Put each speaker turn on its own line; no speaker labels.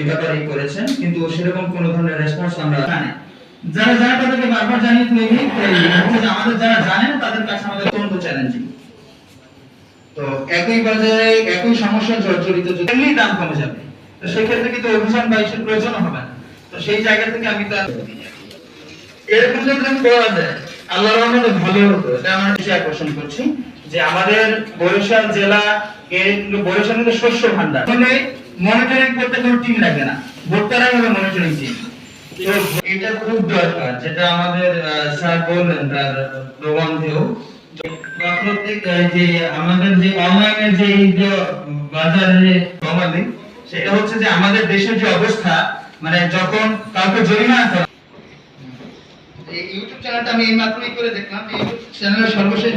এ ব্যাপারে করেছেন। কিন্তু সেরকম কোনো ধরনের রেসপন্স আমরা জানি যারা যারা তাদেরকে বারবার জানিয়ে তৈরি আমাদের যারা জানেন, তাদের কাছে আমাদের অত্যন্ত চ্যালেঞ্জিং। তো একই বাজারে একই সমস্যা জর্জরিত যদি দাম কমে যাবে। তো সেক্ষেত্রে কিন্তু অভিযান বা ইসের প্রয়োজন হবে না। তো সেই জায়গা থেকে আমি তার এরকম যদি করা যায় আল্লাহর রহমতে ভালো হতো। এটা আমার বেশি আকর্ষণ করছি যে আমাদের বরিশাল জেলা এর বরিশাল কিন্তু শস্য ভান্ডার মানে মনিটরিং করতে কোনো টিম লাগে না। ভোক্তারাই হবে মনিটরিং টিম তো এটা খুব দরকার যেটা আমাদের স্যার বললেন তার প্রবন্ধেও। প্রত্যেক যে আমাদের যে অনলাইনে যে বাজারে যে সেটা হচ্ছে যে আমাদের দেশের যে অবস্থা মানে যখন কাউকে জরিমানা করা ইউটিউব চ্যানেলটা আমি এই মাত্রই করে দেখলাম ইউটিউব চ্যানেলের সর্বশেষ